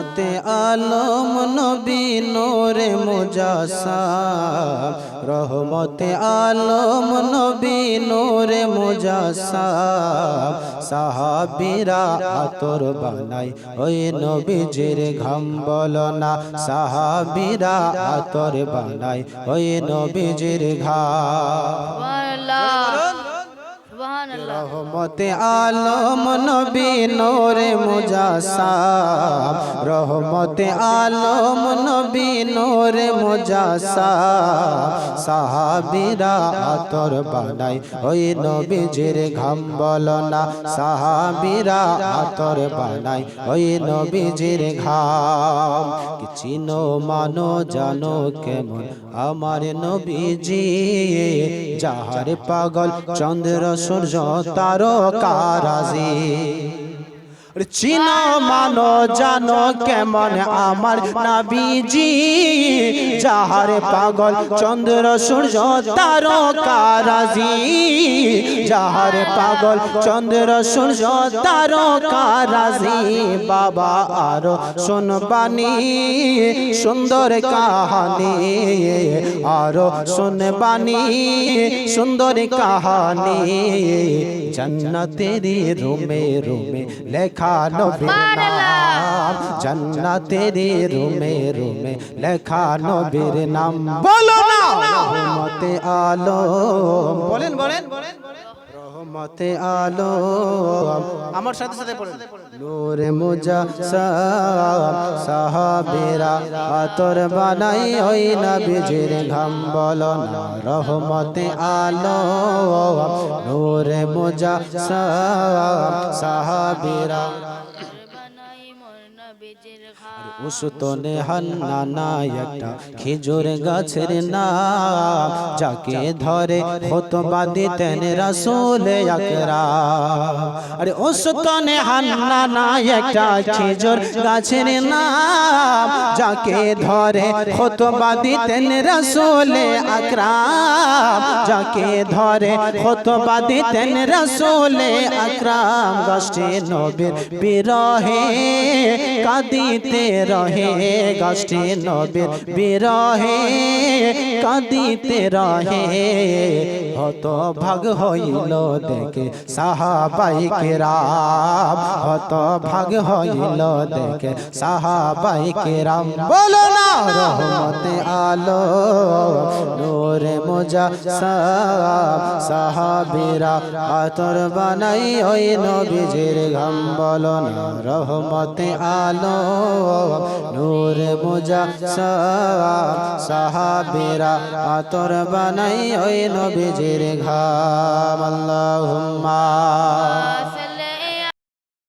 রহমতে আলম নবী নোরে মুজাসাম। রহমতে আলম নবী নোরে মুজাসাম। সাহাবিরা আতর বানাই, ওই নবীজির ঘাম বলনা সাহাবিরা আতর বানাই, ওই নবীজির ঘাম। রহমতে আলম নবী নোরে মুজাসাম। রহমতে আলম নবী নোরে মুজাসাম। সাহাবিরা আতর বানাই ওই নবীজির ঘাম বলনা সাহাবিরা আতর বানাই ওই নবীজির ঘাম। কি চিনো মানো জানো কেমন আমার নবীজি? যাহার পাগল চন্দ্র সূর্য তারকারাজি চিনো মানো, জানো কেমন আমার নাবিজি। যাহারে পাগল, চন্দ্র, সূর্য তারকারাজি যাহার পাগল, চন্দ্র, সূর্য তারকারাজি বাবা, আরও শুনবানি, সুন্দর কাহানি। আরও শুনবানি, সুন্দর কাহানি। জন্নতেরি রুমে রুমে লেখা নবীর নাম জন্নতের রুমে রুমে লেখা নবীর নাম বলো না। রহমতে বলেন বলেন বলেন। রহমতে আলো, আমার সাথে সাথে পড়ে। নূরে মুজা সাহাবেরা আতর বানাই ওই নবীজির ঘাম বলো রহমতে আলো। নূরে মুজা সাহাবেরা উসতনে হান্না একটা খেজুর গাছের নাম, যাকে ধরে খতবা দিতেন রাসূল আকরাম। আরে উসতনে হান্না একটা খেজুর গাছের নাম, যাকে ধরে খতবা দিতেন রাসূল আকরাম। যাকে ধরে খতবা দিতেন রাসূল আকরাম। গাছটি নবীর বিরহে কাঁদিতে রহে, গাছটি বিরহে, কাঁদিতে রহে। হত ভাগ হইল দেখে সাহাবাই কেরাম হত ভাগ হইল দেখে সাহাবাই কেরাম। বলো না, রহমতে আলো, নূরে মোজা সাহাবিরা আতর বানাই ওই নবীজির ঘাম। বলো না, রহমতে আলো নূর মুজা সাহা সাহাবেরা আতর বানাই ওই নবীজির ঘাম। আল্লাহুম্মা।